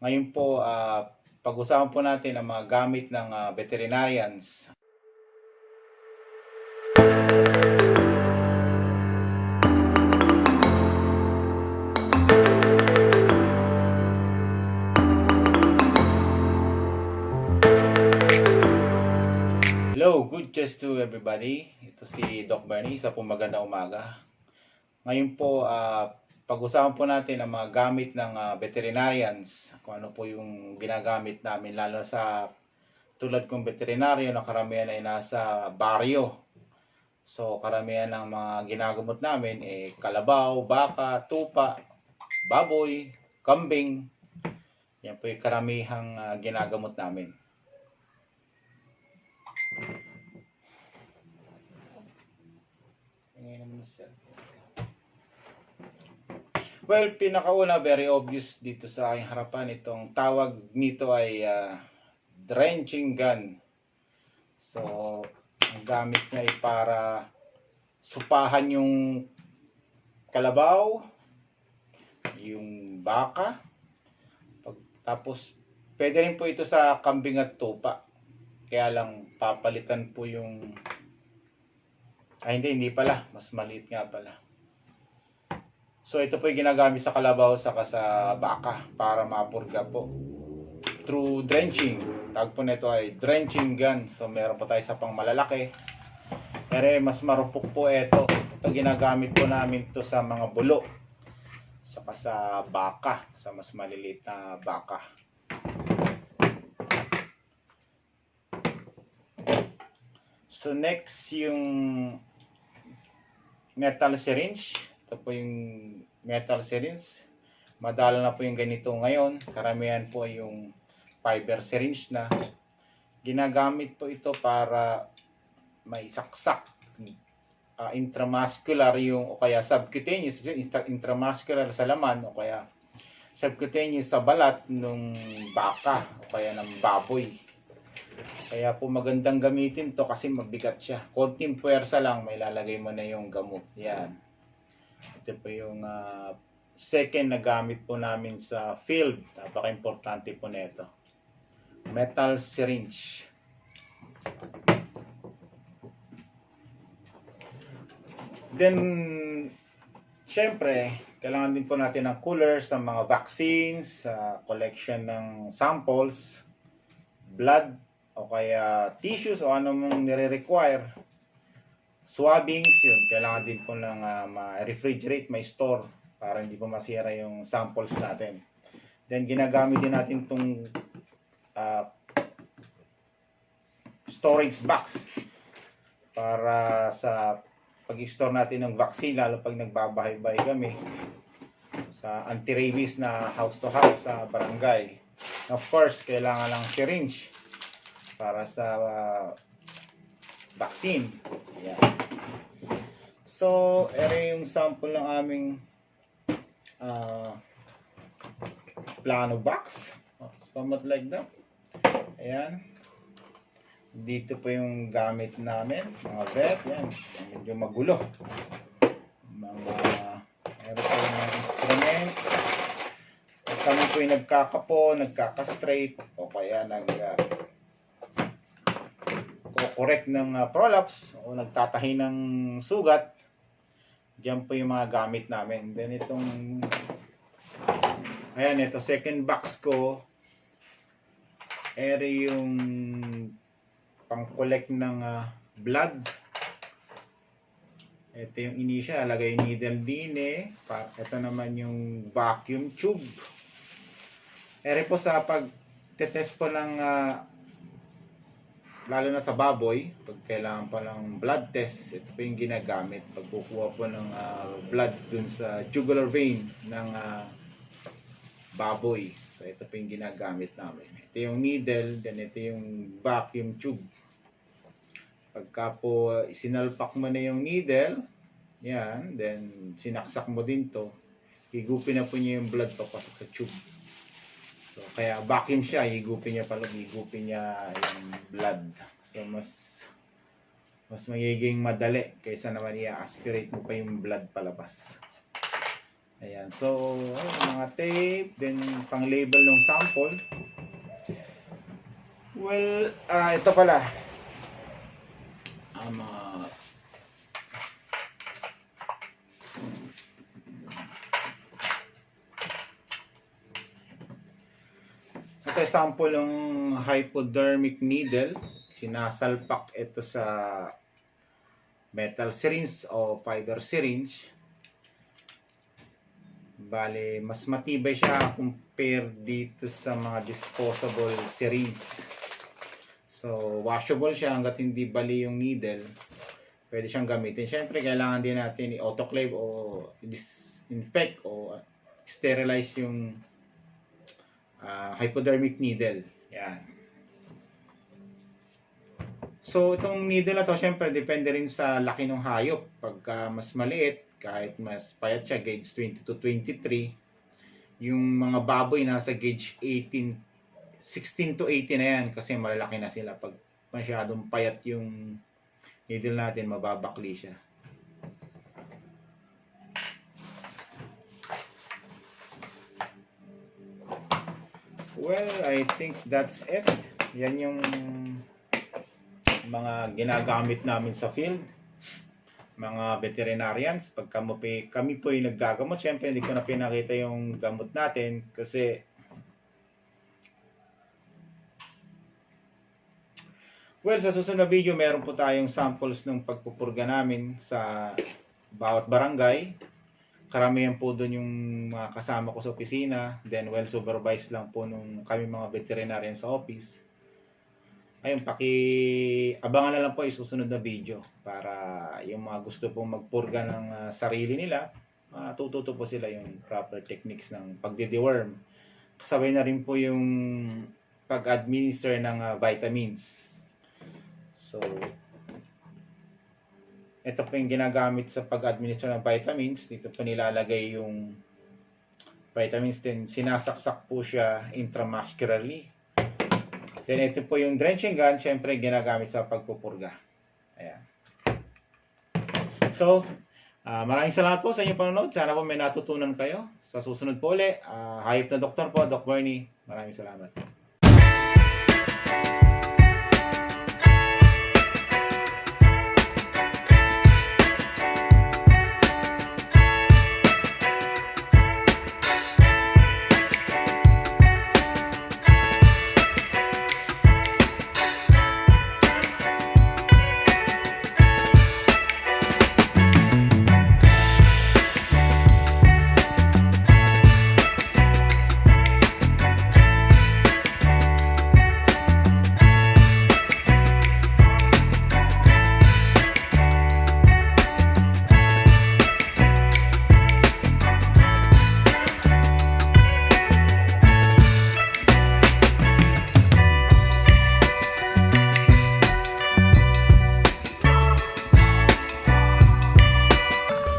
Ngayon po, ah, pag-usapan po natin ang mga gamit ng ah, veterinarians. Hello, good chest to everybody. Ito si Doc Bernie, isa po magandang umaga. Ngayon po, ah, pag-usapan po natin ang mga gamit ng ah, veterinarians. Kung ano po yung ginagamit namin, lalo sa tulad kong veterinaryo na karamihan ay nasa baryo. So, karamihan ng mga ginagamot namin eh kalabaw, baka, tupa, baboy, kambing. Yan po yung karamihang ah, ginagamot namin. Tingnan naman sa. Well, pinakauna, very obvious dito sa aking harapan, itong tawag nito ay ah, drenching gun. So, ang gamit niya ay para supahan yung kalabaw, yung baka, pag, tapos pwede rin po ito sa kambing at tupa. Kaya lang papalitan po yung ay hindi, hindi pala. Mas maliit nga pala. So ito po yung ginagamit sa kalabaw saka sa baka para mapurga po. Through drenching. Tawag po nito ay drenching gun. So meron po tayo sa pang malalaki. Pero eh, mas marupok po ito. Ito ginagamit po namin to sa mga bulo. Saka sa baka. Sa mas maliliit na baka. So next yung metal syringe. Ito po yung metal syringe. Madala na po yung ganito ngayon. Karamihan po yung fiber syringe na. Ginagamit po ito para may saksak uh, intramuscular yung o kaya subcutaneous intra- intramuscular sa laman o kaya subcutaneous sa balat ng baka o kaya ng baboy. Kaya po magandang gamitin to kasi mabigat siya. Konting puwersa lang, may lalagay mo na yung gamot. Yan. Ito po yung ah, second na gamit po namin sa field. Napaka-importante po nito. Metal syringe. Then, syempre, kailangan din po natin ng coolers sa mga vaccines, sa collection ng samples, blood, o kaya tissues o ano mong nire-require. Swabbings, yun. Kailangan din po lang ah, ma-refrigerate, may store para hindi po masira yung samples natin. Then, ginagamit din natin itong storage box para sa pag-store natin ng vaccine, lalo pag nagbabahay-bahay kami sa anti-rabies na house to house sa barangay. Of course, kailangan lang syringe para sa uh, vaccine. Yan. So, ere yung sample ng aming uh, plano box. Oh, somewhat like that. Ayan. Dito po yung gamit namin, mga vet. Yan. Medyo magulo. Mga, meron po yung instruments. Pag kami po yung nagkakapo, nagkakastraight, o kaya nag uh, correct ng uh, prolapse o nagtatahi ng sugat, diyan po yung mga gamit namin. Then itong ayan, ito second box ko ere yung pang-collect ng ah, blood. Ito yung initial, lagay needle din eh. Ito naman yung vacuum tube. Ere po sa pag test po ng ah, lalo na sa baboy, pag kailangan pa ng blood test, ito po yung ginagamit. Pag kukuha po ng ah, blood dun sa jugular vein ng ah, baboy. So ito po yung ginagamit namin. Ito yung needle, then ito yung vacuum tube. Pagka po uh, sinalpak mo na yung needle, yan, then sinaksak mo din to, higupin na po niya yung blood papasok sa tube. Kaya vacuum siya, higupin niya pala, higupin niya yung blood. So, mas mas magiging madali kaysa naman i-aspirate mo pa yung blood palabas. Ayan. So, ayun, mga tape, then pang label ng sample. Well, ah ito pala. Ang mga Ito sample ng hypodermic needle. Sinasalpak ito sa metal syringe o fiber syringe. Bale, mas matibay siya compare dito sa mga disposable syringe. So, washable siya hanggat hindi bali yung needle. Pwede siyang gamitin. Siyempre, kailangan din natin i-autoclave o disinfect o sterilize yung ah, hypodermic needle. Yan. So, itong needle na to, syempre, depende rin sa laki ng hayop. Pagka mas maliit, kahit mas payat siya, gauge 20 to 23, yung mga baboy nasa gauge 18, 16 to 18 na yan kasi malalaki na sila. Pag masyadong payat yung needle natin, mababakli siya. Well, I think that's it. Yan yung mga ginagamit namin sa field. Mga veterinarians, pag kami, kami po yung naggagamot, syempre hindi ko na pinakita yung gamot natin kasi Well, sa susunod na video, meron po tayong samples ng pagpupurga namin sa bawat barangay. Karamihan po doon yung mga kasama ko sa opisina. Then, well supervised lang po nung kami mga veterinarian sa office. Ayun, paki abangan na lang po yung susunod na video para yung mga gusto pong magpurga ng ah, sarili nila, matututo po sila yung proper techniques ng pagdi-deworm. Kasabay na rin po yung pag-administer ng ah, vitamins. So, ito po yung ginagamit sa pag-administer ng vitamins. Dito po nilalagay yung vitamins din. Sinasaksak po siya intramuscularly. Then ito po yung drenching gun, syempre ginagamit sa pagpupurga. Ayan. So, ah, maraming salamat po sa inyong panonood. Sana po may natutunan kayo. Sa susunod po ulit, ah, hayop na doktor po, Doc Bernie. Maraming salamat.